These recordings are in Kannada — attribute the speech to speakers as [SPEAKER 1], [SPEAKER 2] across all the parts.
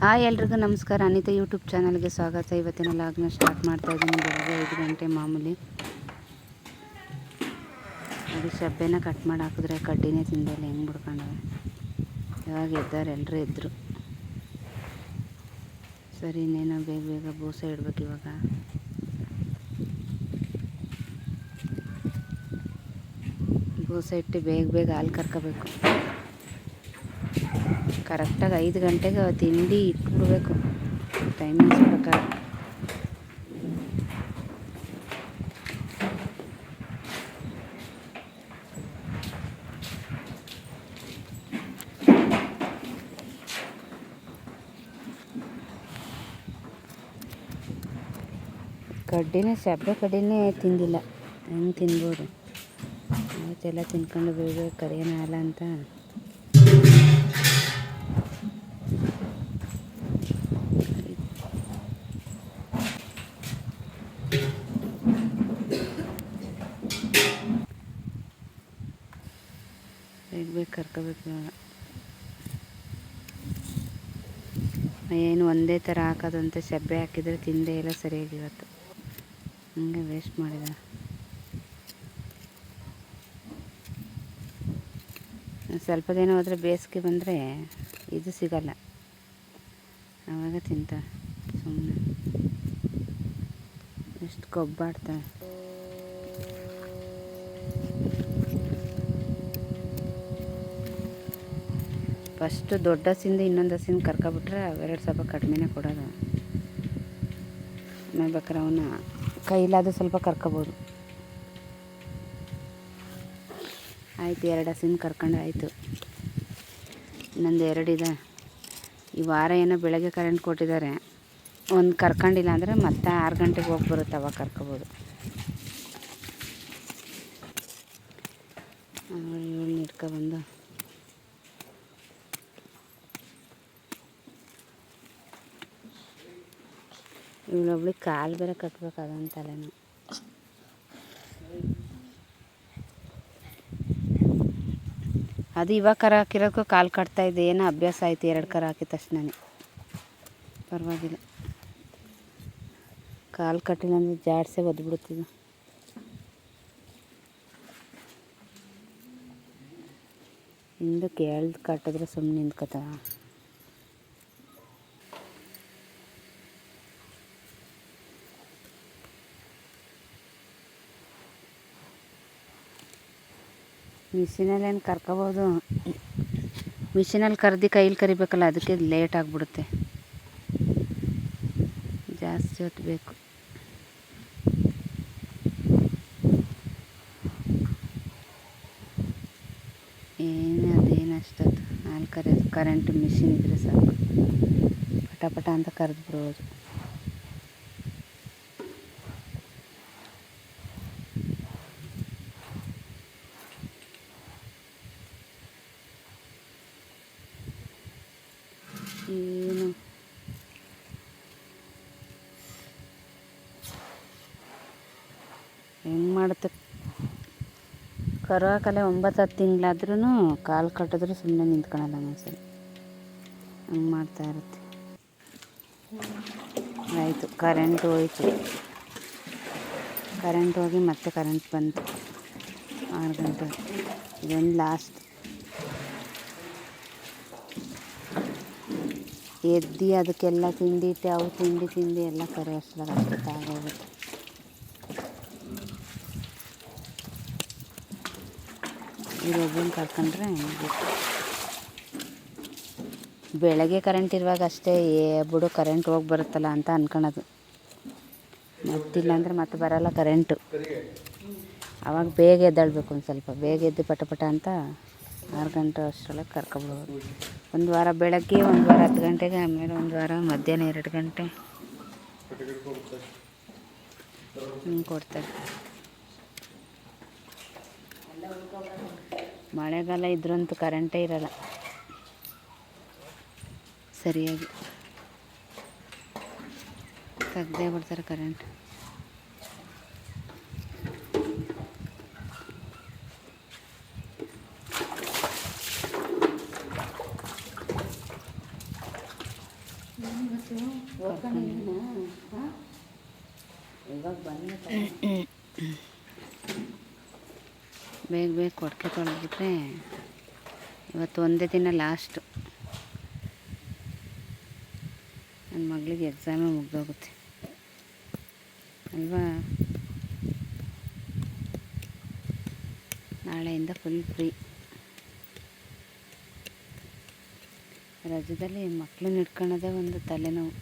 [SPEAKER 1] ಹಾಯ್ ಎಲ್ರಿಗೂ ನಮಸ್ಕಾರ. ಅನಿತಾ ಯೂಟ್ಯೂಬ್ ಚಾನಲ್ಗೆ ಸ್ವಾಗತ. ಇವತ್ತಿನ ಲಾಗ್ನ ಸ್ಟಾರ್ಟ್ ಮಾಡ್ತಾ ಇದ್ದೀನಿ. ಬೆಳಗ್ಗೆ ಐದು ಗಂಟೆ ಮಾಮೂಲಿ. ಅದು ಶಬ್ಬೆನ ಕಟ್ ಮಾಡಿ ಹಾಕಿದ್ರೆ ಕಡ್ಡಿನೇ ತಿಂದಲ್ಲಿ. ಹೆಂಗೆ ಬಿಡ್ಕೊಂಡವೆ ಇವಾಗ ಇದ್ದಾರೆ ಎಲ್ಲರೂ ಇದ್ದರು ಸರಿ, ಇನ್ನೇನೋ ಬೇಗ ಬೇಗ ಬೂಸೆ ಇಡ್ಬೇಕು ಇವಾಗ. ಬೂಸೆ ಇಟ್ಟು ಬೇಗ ಬೇಗ ಹಾಲು ಕರ್ಕೋಬೇಕು. ಕರೆಕ್ಟಾಗಿ ಐದು ಗಂಟೆಗೆ ತಿಂಡಿ ಇಟ್ಬಿಡ್ಬೇಕು. ಟೈಮಿಂಗ್ಸ್ ಪ್ರಕಾರ. ಕಡ್ಡಿನೇ ಸಬ್ಬೆ ಕಡ್ಡಿನೇ ತಿಂದಿಲ್ಲ. ಹೆಂಗೆ ತಿನ್ಬೋದು? ಆಯ್ತೆಲ್ಲ ತಿನ್ಕೊಂಡು ಬೇಗ ಕರಿಯೋಣ ಅಲ್ಲ ಅಂತ. ಇವಾಗ ಏನು ಒಂದೇ ಥರ ಹಾಕೋದಂತೆ ಸಬ್ಬೆ ಹಾಕಿದರೆ ತಿಂದೇ ಇಲ್ಲ ಸರಿಯಾಗಿ ಇವತ್ತು. ಹಂಗೆ ವೇಸ್ಟ್ ಮಾಡಿದ. ಸ್ವಲ್ಪ ದಿನ ಹೋದರೆ ಬೇಸಿಗೆ ಬಂದರೆ ಇದು ಸಿಗಲ್ಲ. ಆವಾಗ ತಿಂತ ಸುಮ್ಮನೆ ಎಷ್ಟು ಕೊಬ್ಬಾಡ್ತಾಳೆ ಫಸ್ಟು ದೊಡ್ಡ ಹಸಿಂದ ಇನ್ನೊಂದು ಹಸಿಂದ ಕರ್ಕೊಬಿಟ್ರೆ ಅವೆರಡು ಸ್ವಲ್ಪ ಕಡಿಮೆನೇ ಕೊಡೋದು. ಆಮೇಲೆ ಬೇಕಾದ್ರೆ ಅವನ್ನ? ಕೈಲಾದ ಸ್ವಲ್ಪ ಕರ್ಕೊಬೋದು. ಆಯಿತು, ಎರಡು ಹಸಿನ ಕರ್ಕೊಂಡು ಆಯಿತು. ಇನ್ನೊಂದು ಎರಡಿದೆ ಈ ವಾರ ಏನೋ ಬೆಳಗ್ಗೆ ಕರೆಂಟ್ ಕೊಟ್ಟಿದ್ದಾರೆ. ಒಂದು ಕರ್ಕೊಂಡಿಲ್ಲ ಅಂದರೆ ಮತ್ತೆ ಆರು ಗಂಟೆಗೆ ಹೋಗಿ ಬರುತ್ತೆ, ಅವಾಗ ಕರ್ಕೊಬೋದು. ಇಟ್ಕೊಬಂದು ಇವಳೊಬ್ಳಿಗೆ ಕಾಲು ಬೇರೆ ಕಟ್ಬೇಕು ಅದು ಇವಾಗ ಕರ ಹಾಕಿರೋಕ್ಕೂ ಕಾಲು ಕಟ್ತಾ ಇದೆ, ಏನೋ ಅಭ್ಯಾಸ ಆಯಿತು, ಎರಡು ಕರ ಹಾಕಿದ ತಕ್ಷಣನೇ. ಪರವಾಗಿಲ್ಲ. ಕಾಲು ಕಟ್ಟಿಲ್ಲ ಅಂದರೆ ಜಾಡ್ಸೆ ಒದ್ಬಿಡ್ತಿದ್ದು ಹಿಂದಕ್ಕೆ ಎಳ್ದು ಕಟ್ಟಿದ್ರೆ ಸುಮ್ಮನೆ ನಿಂತ್ಕೊತಾವ ಮಿಷಿನಲ್ಲಿ ಏನು ಕರ್ಕೋಬೋದು? ಮಿಷಿನಲ್ಲಿ ಕರ್ದು ಕೈಲಿ ಕರಿಬೇಕಲ್ಲ, ಅದಕ್ಕೆ ಲೇಟ್ ಆಗಿಬಿಡುತ್ತೆ. ಜಾಸ್ತಿ ಹೊತ್ತು ಬೇಕು ಏನು ಅದೇನು ಅಷ್ಟೊತ್ತು. ಹಾಲು ಕರೆಯೋದು ಕರೆಂಟ್ ಮಿಷಿನ್ ಇದ್ದರೆ ಸಾಕು. ಪಟ ಪಟ ಅಂತ ಕರೆದು ಬಿಡ್ಬೋದು ಏನು ಹೆಂಗೆ ಮಾಡುತ್ತೆ? ಕರು ಹಾಕಲೆ ಒಂಬತ್ತು ಹತ್ತು ತಿಂಗಳಾದ್ರೂ ಕಾಲು ಕಟ್ಟಿದ್ರು ಸುಮ್ಮನೆ ನಿಂತ್ಕೊಳಲ್ಲ ಒಂದ್ಸಲ ಹಂಗೆ ಮಾಡ್ತಾ ಇರುತ್ತೆ. ಆಯಿತು ಕರೆಂಟ್ ಹೋಯ್ತು. ಕರೆಂಟ್ ಹೋಗಿ ಮತ್ತೆ ಕರೆಂಟ್ ಬಂತು. ಆರು ಗಂಟೆ ಇದೊಂದು ಲಾಸ್ಟ್ ಎದ್ದು ಅದಕ್ಕೆಲ್ಲ ತಿಂಡಿ ಅವು ತಿಂಡಿ ತಿಂಡಿ ಎಲ್ಲ ಕರೆ ಅಷ್ಟ್ರಾಗ ಅಷ್ಟೊತ್ತು ಆಗೋಗುತ್ತೆ ಇರೋದನ್ನ ಕರ್ಕೊಂಡ್ರೆ. ಬೆಳಗ್ಗೆ ಕರೆಂಟ್ ಇರುವಾಗ ಅಷ್ಟೇ, ಏ ಬಿಡು ಕರೆಂಟ್ ಹೋಗಿ ಬರುತ್ತಲ್ಲ ಅಂತ ಅನ್ಕೊಳೋದು ಮತ್ತಿಲ್ಲ ಅಂದರೆ ಮತ್ತೆ ಬರಲ್ಲ ಕರೆಂಟು ಆವಾಗ ಬೇಗ ಎದ್ದೇಳ್ಬೇಕು ಒಂದು ಸ್ವಲ್ಪ, ಬೇಗ ಎದ್ದು ಪಟ ಪಟ ಅಂತ ಆರು ಗಂಟೆ ಅಷ್ಟರೊಳಗೆ ಕರ್ಕೊಬಿಡ್ಬೋದು ಒಂದು ವಾರ ಬೆಳಗ್ಗೆ, ಒಂದು ವಾರ ಹತ್ತು ಗಂಟೆಗೆ, ಆಮೇಲೆ ಒಂದು ವಾರ ಮಧ್ಯಾಹ್ನ ಎರಡು ಗಂಟೆ. ಹಿಂಗೆ ಕೊಡ್ತಾರೆ ಮಳೆಗಾಲ ಇದ್ರಂತೂ ಕರೆಂಟೇ ಇರಲ್ಲ. ಸರಿಯಾಗಿ ತೆಗ್ದೇ ಬಿಡ್ತಾರೆ ಕರೆಂಟ್ ಇವಾಗ ಬಂದು ಬೇಗ ಬೇಗ ಕೊಡ್ಕೆ ತೊಳೆದ್ಬಿಟ್ರೆ ಇವತ್ತು ಒಂದೇ ದಿನ ಲಾಸ್ಟು ನನ್ನ ಮಗಳಿಗೆ ಎಕ್ಸಾಮೇ ಮುಗ್ದೋಗುತ್ತೆ. ಅಲ್ವಾ? ನಾಳೆಯಿಂದ ಫುಲ್ ಫ್ರೀ ರಜದಲ್ಲಿ ಮಕ್ಕಳನ್ನ ಇಟ್ಕೊಳ್ಳೋದೇ ಒಂದು ತಲೆನೋವು.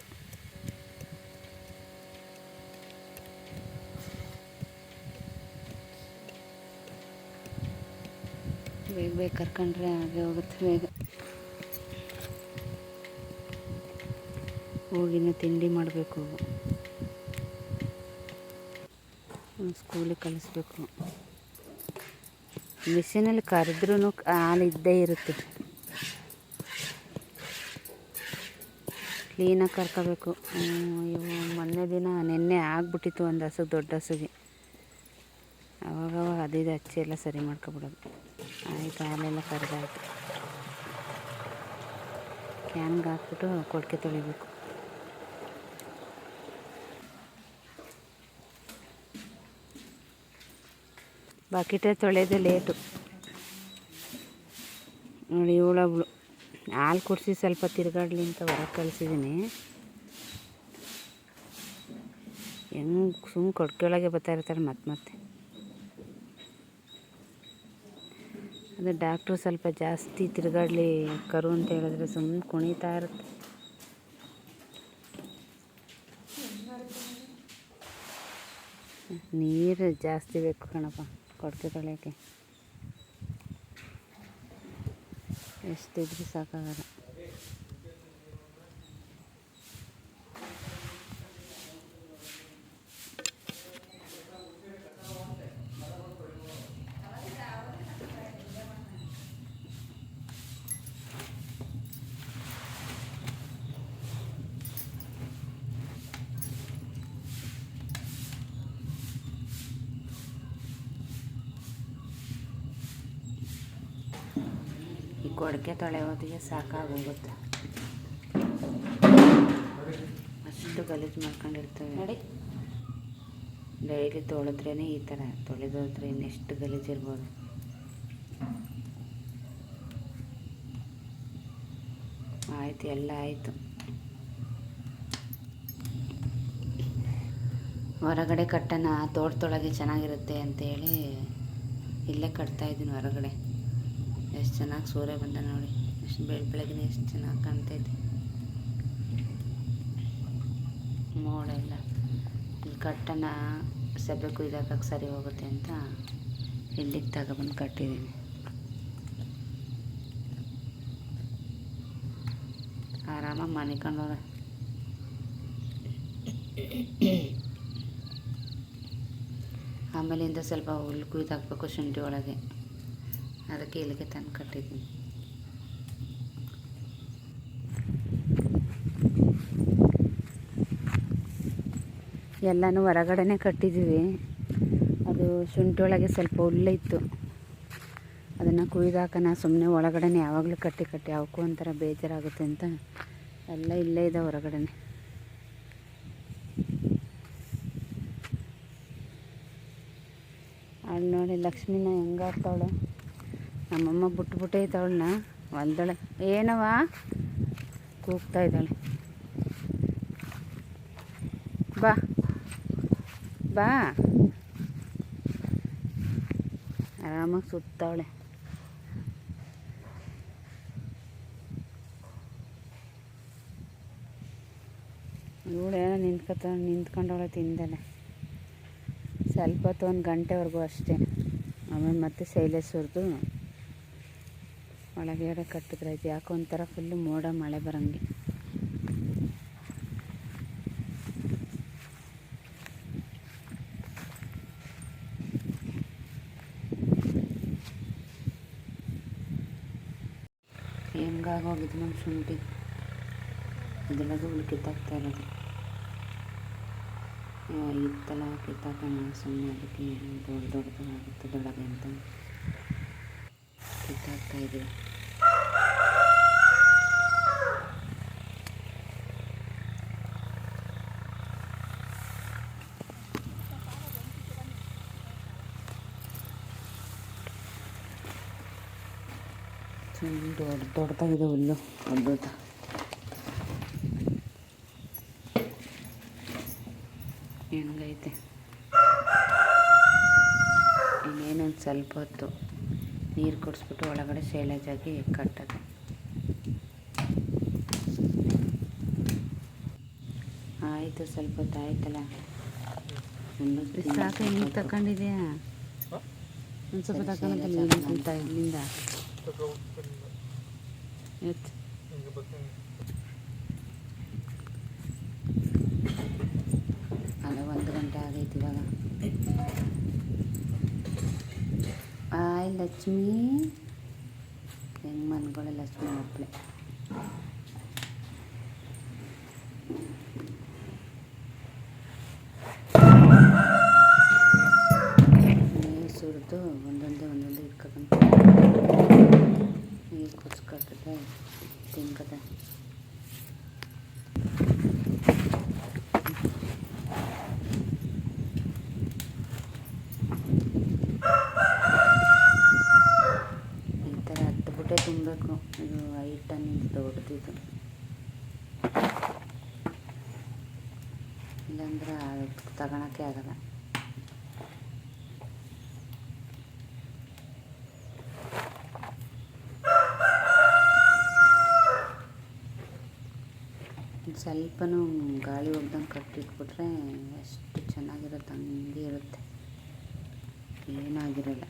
[SPEAKER 1] ಬೇಗ ಬೇಗ ಕರ್ಕೊಂಡ್ರೆ ಹಾಗೆ ಹೋಗುತ್ತೆ ಬೇಗ. ಹೋಗಿನ ತಿಂಡಿ ಮಾಡಬೇಕು ಸ್ಕೂಲಿಗೆ ಕಳಿಸ್ಬೇಕು. ಮಿಷಿನಲ್ಲಿ ಕರೆದ್ರೂ ಹಾಲು ಇದ್ದೇ ಇರುತ್ತೆ. ಕ್ಲೀನಾಗಿ ಕರ್ಕೋಬೇಕು. ಇವು ಮೊನ್ನೆ ದಿನ ನಿನ್ನೆ ಆಗ್ಬಿಟ್ಟಿತ್ತು ಒಂದು ಹಸು, ದೊಡ್ಡ ಹಸುಗೆ. ಅವಾಗವಾಗ ಅದು ಇದು ಹಚ್ಚಿ ಎಲ್ಲ ಸರಿ ಮಾಡ್ಕೊಬಿಡೋದು. ಆಯಿತು ಹಾಲೆಲ್ಲ ಕರೆದಾಯಿತು ಕ್ಯಾನ್ಗೆ ಹಾಕ್ಬಿಟ್ಟು ಕೊಡಕೆ ತೊಳಿಬೇಕು. ಬಕೆಟೇ ತೊಳೆಯೋದು ಲೇಟು. ನೋಡಿ ಇವಳೊಬ್ಳು ಹಾಲು ಕುಡಿಸಿ ಸ್ವಲ್ಪ ತಿರುಗಾಡ್ಲಿ ಅಂತ ಹೊರಗೆ ಕಳಿಸಿದ್ದೀನಿ ಹೆಂಗೆ ಸುಮ್ಮನೆ ಕೊಡ್ಕೊಳಗೆ ಬರ್ತಾ ಇರ್ತಾರೆ ಮತ್ತೆ ಮತ್ತೆ. ಅದು ಡಾಕ್ಟ್ರು ಸ್ವಲ್ಪ ಜಾಸ್ತಿ ತಿರುಗಾಡಲಿ ಕರು ಅಂತ ಹೇಳಿದ್ರೆ ಸುಮ್ಮನೆ ಕುಣಿತಾ ಇರುತ್ತೆ. ನೀರು ಜಾಸ್ತಿ ಬೇಕು ಕಣಪ್ಪ ಕೊಡ್ಕೆ ತೊಳೆಯೋಕ್ಕೆ. ಎಷ್ಟಿದ್ರು ಸಾಕಾಗಲ್ಲ. ಈ ಕೊಡಕೆ ತೊಳೆಯೋದಿಗೆ ಸಾಕಾಗೋಗುತ್ತೆ. ಅಷ್ಟು ಗಲೀಜು ಮಾಡ್ಕೊಂಡಿರ್ತವೆ. ನೋಡಿ. ಡೈಲಿ ತೊಳೆದ್ರೇ ಈ ಥರ ತೊಳೆದೋದ್ರೆ ಇನ್ನೆಷ್ಟು ಗಲೀಜಿರ್ಬೋದು ಆಯ್ತು ಎಲ್ಲ ಆಯಿತು. ಹೊರಗಡೆ ಕಟ್ಟನ ತೋಟದೊಳಗೆ ಚೆನ್ನಾಗಿರುತ್ತೆ ಅಂತೇಳಿ ಇಲ್ಲೇ ಕಟ್ತಾ ಇದ್ದೀನಿ ಹೊರಗಡೆ. ಎಷ್ಟು ಚೆನ್ನಾಗಿ ಸೂರ್ಯ ಬಂದ ನೋಡಿ. ಎಷ್ಟು ಬೆಳ ಬೆಳಗ್ಗೆ ಎಷ್ಟು ಚೆನ್ನಾಗಿ ಕಾಣ್ತೈತೆ. ಮೋಡೆಲ್ಲ ಇಲ್ಲಿ ಕಟ್ಟನ ಸೆಬ್ಬೆ ಕುಯ್ದಾಕಕ್ಕೆ ಸರಿ ಹೋಗುತ್ತೆ ಅಂತ ಇಲ್ಲಿಗೆ ತಗೊಬಂದು ಕಟ್ಟಿದ್ದೀನಿ ಆರಾಮಾಗಿ ಮನಿಕೊಂಡವ್ರೆ. ಆಮೇಲಿಂದ ಸ್ವಲ್ಪ ಹುಲ್ಲು ಕುಯ್ದು ಹಾಕ್ಬೇಕು ಶುಂಠಿ ಒಳಗೆ. ಅದಕ್ಕೆ ಇಲ್ಲಿಗೆ ತಂದು ಕಟ್ಟಿದ್ದೀನಿ. ಎಲ್ಲನೂ ಹೊರಗಡೆನೆ ಕಟ್ಟಿದ್ದೀವಿ. ಅದು ಶುಂಠಿ ಒಳಗೆ ಸ್ವಲ್ಪ ಹುಲ್ಲಿತ್ತು. ಅದನ್ನು ಕುಯ್ದಾಕನ ಸುಮ್ಮನೆ ಒಳಗಡೆನೆ ಯಾವಾಗಲೂ ಕಟ್ಟಿ ಕಟ್ಟಿ ಅವಕ್ಕೂ ಒಂಥರ ಬೇಜಾರಾಗುತ್ತೆ ಅಂತ ಎಲ್ಲ ಇಲ್ಲೇ ಇದೆ ಹೊರಗಡೆನೆ. ಅಲ್ಲಿ ನೋಡಿ ಲಕ್ಷ್ಮೀನ ಹೆಂಗಾಡ್ತಾವಳೆ ನಮ್ಮಮ್ಮ ಬಿಟ್ಬಿಟ್ಟೆ ಇದ್ದವಳನ್ನ ಹೊಲ್ದಳೆ ಏನವ ಕೂಗ್ತಾ ಇದ್ದಾಳೆ. ಬಾ. ಬಾ. ಆರಾಮಾಗಿ ಸುತ್ತವಳೆ ಇವಳೇನೋ ನಿಂತ್ಕೊತ, ನಿಂತ್ಕೊಂಡವಳೆ ತಿಂದಲೆ ಸ್ವಲ್ಪ ಹೊತ್ತು ಒಂದು ಗಂಟೆವರೆಗೂ ಅಷ್ಟೇ. ಆಮೇಲೆ ಮತ್ತೆ ಶೈಲೇಶ್ ಸುರಿದು ಕಟ್ಟಿದ್ರೆ ಇದು ಯಾಕೋ ಒಂಥರ ಫುಲ್ಲು ಮೋಡ ಮಳೆ ಬರಂಗೆ. ಹೆಂಗಾಗೋಗಿದ್ದು ನಮ್ಮ ಶುಂಠಿ? ಅದೆಲ್ಲದು ಹುಳು ಕಿತ್ತಾಕ್ತಾ ಇರೋದು. ಇತ್ತಲ್ಲ ಕಿತ್ತಾಕೋಣ ಸುಮ್ಮನೆ ಅದಕ್ಕೆ ದೊಡ್ಡ ದೊಡ್ಡದಾಗುತ್ತೆ ದೊಡ್ಡಗೆ ಅಂತ. ಕಿತ್ತಾಕ್ತಾ ಇದ್ದೀವಿ. ದೊಡ್ಡ ದೊಡ್ಡದಾಗಿದೆ ಹುಲ್ಲು ಅದ್ಭುತ. ಹೆಂಗೈತೆ? ಇನ್ನೇನೊಂದು ಸ್ವಲ್ಪ ಹೊತ್ತು ನೀರು ಕುಡಿಸ್ಬಿಟ್ಟು ಒಳಗಡೆ ಶೈಲೇಜ್ ಆಗಿ ಕಟ್ಟೋದು. ಆಯಿತು ಸ್ವಲ್ಪ ಹೊತ್ತು ಆಯ್ತಲ್ಲ? ಸಾಕು ತಗೊಂಡಿದ್ಯಾ ಒಂದು ಸ್ವಲ್ಪ ಅಂತ ಇಲ್ಲಿಂದ. ಎತ್ತು ಅಲ್ಲ ಒಂದು ಗಂಟೆ ಆಗೈತಿ ಇವಾಗ ಆಯ್ ಲಕ್ಷ್ಮಿ ಹೆಂಗೆ ಮನ್ಕೊಳ್ಳೆ ಲಕ್ಷ್ಮಿ ಒಬ್ಬಳೆ ಕುದಿಸ್ಕೊಳ್ತದೆ ತಿನ್ಕತೆ ಈ ಥರ ಹತ್ಬಿಟ್ಟೆ ತುಂಬಬೇಕು ಇದು ಐದು ಟನ್ನಿಂದ ದೊಡ್ಡದಿದು ಇಲ್ಲಾಂದ್ರೆ ತಗೊಳಕ್ಕೆ ಆಗಲ್ಲ ಸ್ವಲ್ಪನೂ ಗಾಳಿ ಹೋಗ್ದಂಗೆ ಕಟ್ಟಿಟ್ಬಿಟ್ರೆ ಎಷ್ಟು ಚೆನ್ನಾಗಿರುತ್ತೆ, ಹಂಗೆ ಇರುತ್ತೆ. ಏನಾಗಿರಲ್ಲ.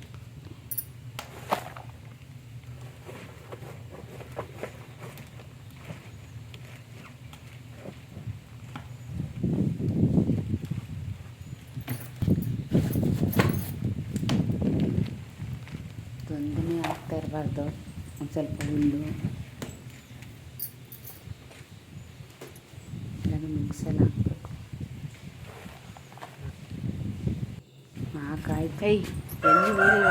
[SPEAKER 1] ತೊಂದರೆ ಆಗ್ತಾ ಇರಬಾರ್ದು. ಒಂದು ಸ್ವಲ್ಪ ಹುಲ್ಲು ಎಲ್ಲನೂ ಮಿಕ್ಸಲ್ಲಿ ಹಾಕ್ಬೇಕು. ಹಾಕಾಯ್ತು ಎಲ್ಲಿ ಕೂಲಿಲ್ಲ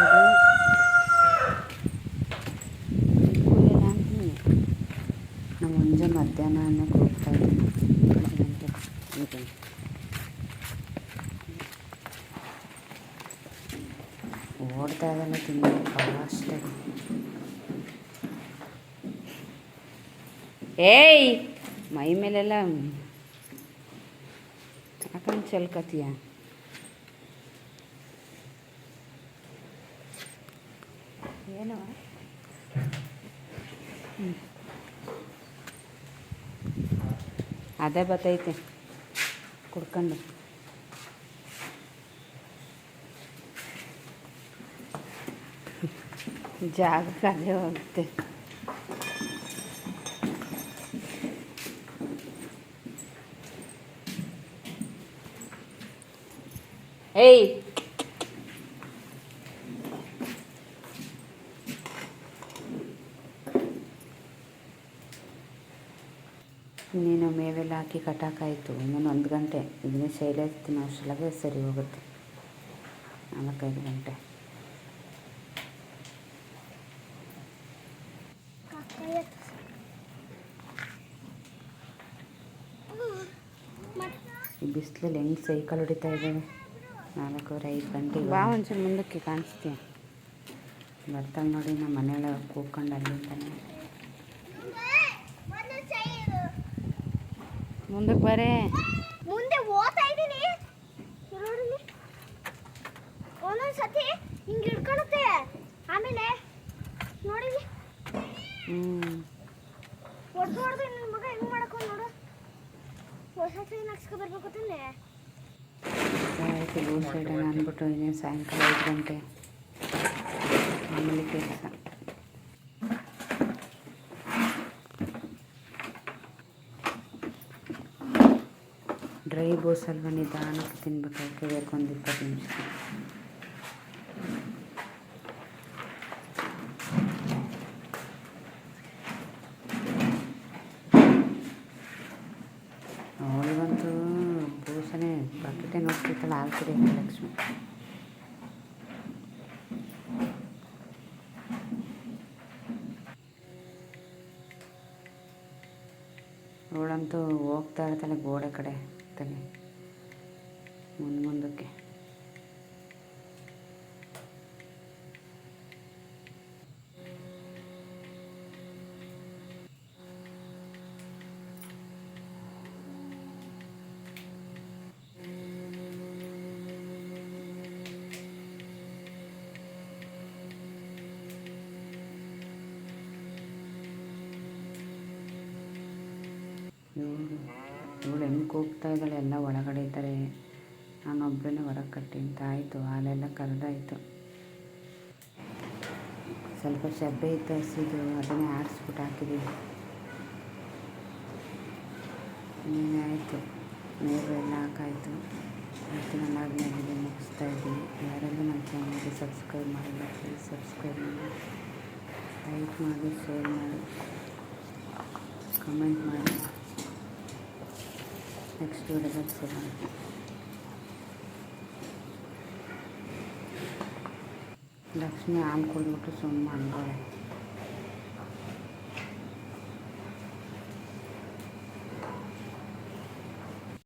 [SPEAKER 1] ನಾವು ಮಧ್ಯಾಹ್ನ ಅನ್ನೋಕೆ ಹೋಗ್ತಾ ಇದ್ದೀನಿ. ಇದು ಓಡ್ತಾ ಇದೆಲ್ಲ ತುಂಬ ಫಾಸ್ಟಾಗಿ ಏಯ್, ಮೈ ಮೇಲೆಲ್ಲ ಯಾಕಂದ್ರೆ ಚಲ್ಕತ್ತೀಯ ಏನು ಹ್ಮ್. ಅದೇ ಬತ್ತೈತೆ ಕುಡ್ಕೊಂಡು ಜಾಗಕ್ಕೆ ಅದೇ ಹೋಗುತ್ತೆ ಏಯ್ ನೀನು ಮೇವೆಲ್ಲ ಹಾಕಿ ಕಟಾಕಾಯಿತು ಇನ್ನೊಂದು ಒಂದು ಗಂಟೆ. ಇದನ್ನೇ ಶೈಲ ತಿನ್ನೋ ಅಷ್ಟರೊಳಗೆ ಸರಿ ಹೋಗುತ್ತೆ. ನಾಲ್ಕೈದು ಗಂಟೆ. ಈ ಬಿಸಿಲಲ್ಲಿ ಹೆಂಗೆ ಸೈಕಲ್ ಹೊಡಿತಾ ಇದ್ದಾವೆ ನಾಲ್ಕೂವರೆ ಐದು ಗಂಟೆ ಬಾ ಒಂಚೂರು ಮುಂದಕ್ಕೆ ಕಾಣಿಸ್ತೀಯ? ಬರ್ತಾಳೆ ನೋಡಿ ನಮ್ಮ ಮನೆಯೊಳಗೆ ಕೂತ್ಕೊಂಡು ಅಲ್ಲಿಂದಾನೆ ಮುಂದಕ್ಕೆ ಬರೇ.
[SPEAKER 2] ಮುಂದೆ ಓದ್ತಾ ಇದ್ದೀನಿ. ಒಂದೊಂದು ಸತಿ ಹಿಂಗೆ ಹಿಡ್ಕೊಳುತ್ತೆ. ಆಮೇಲೆ ನೋಡಿ
[SPEAKER 1] ಹ್ಞೂ
[SPEAKER 2] ಹೊಡೆದು ಹೊಡೆದು ನನ್ನ ಮಗ ಹೆಂಗೆ ಮಾಡ್ಕೊಂಡು ನೋಡು. ಹೊಸ ಸತಿ ಹಾಕ್ಸ್ಕೊ ಬರ್ಬೇಕು ತಾನೆ
[SPEAKER 1] ಆಯಿತು ಊರ್ ಸೈಡ್ ಅಂದ್ಬಿಟ್ಟು ಇನ್ನೇನು ಸಾಯಂಕಾಲ ಐದು ಗಂಟೆ. ಆಮೇಲೆ ಕೆಲಸ. ಡ್ರೈ ಬೋಸ್ ಅಲ್ವ ನಿಧಾನಕ್ಕೆ ತಿನ್ಬೇಕಾಗುತ್ತೆ ಬೇಕು ಒಂದು ಇಪ್ಪತ್ತು ನಿಮಿಷ. ಭೂಷಣೆ ಬಕೆಟೆ ನೋಡ್ತಿತ್ತಲ್ಲ ಹಾಲು ಲಕ್ಷ್ಮಿ. ಅವಳಂತೂ ಹೋಗ್ತಾ ಇರ್ತಾಳೆ ಗೋಡೆ ಕಡೆ. ಇವಳು ಇವಳು ಹೆಂಗೆ ಕೂಗ್ತಾ ಇದ್ದಾಳೆ? ಎಲ್ಲ ಒಳಗಡೆ ಇದ್ದಾರೆ. ನಾನೊಬ್ಬನೇ ಹೊರಗೆ ಕಟ್ಟಿ ಅಂತ ಆಯಿತು. ಹಾಲೆಲ್ಲ ಕರೆದಾಯಿತು. ಸ್ವಲ್ಪ ಶಬ್ಬೆ ಇತ್ತು ಹಸಿದು, ಅದನ್ನೇ ಆಡಿಸ್ಬಿಟ್ಟು ಹಾಕಿದ್ದೀವಿ ಇನ್ನೇನು ಆಯಿತು? ನೀರು ಎಲ್ಲ ಹಾಕಾಯಿತು. ಮತ್ತು ನನ್ನ ಆದ್ಮೇಲೆ ಮುಗಿಸ್ತಾ ಇದ್ದೀನಿ. ಯಾರೆಲ್ಲ ನನ್ನ ಚಾನಲ್ಗೆ ಸಬ್ಸ್ಕ್ರೈಬ್ ಮಾಡಿಲ್ಲ ಪ್ಲೀಸ್ ಸಬ್ಸ್ಕ್ರೈಬ್ ಮಾಡಿ. ಲೈಕ್ ಮಾಡಿ ಶೇರ್ ಮಾಡಿ. ಕಮೆಂಟ್ ಮಾಡಿ. ನೆಕ್ಸ್ಟ್ ವಿಡಿಯೋದಲ್ಲಿ ಸಿಗೋಣ ಲಕ್ಷ್ಮಿ ಹಾಲು ಕುಡಿದ್ಬಿಟ್ಟು ಸುಮ್ಮನೆ ಅನ್ಬೋಳೆ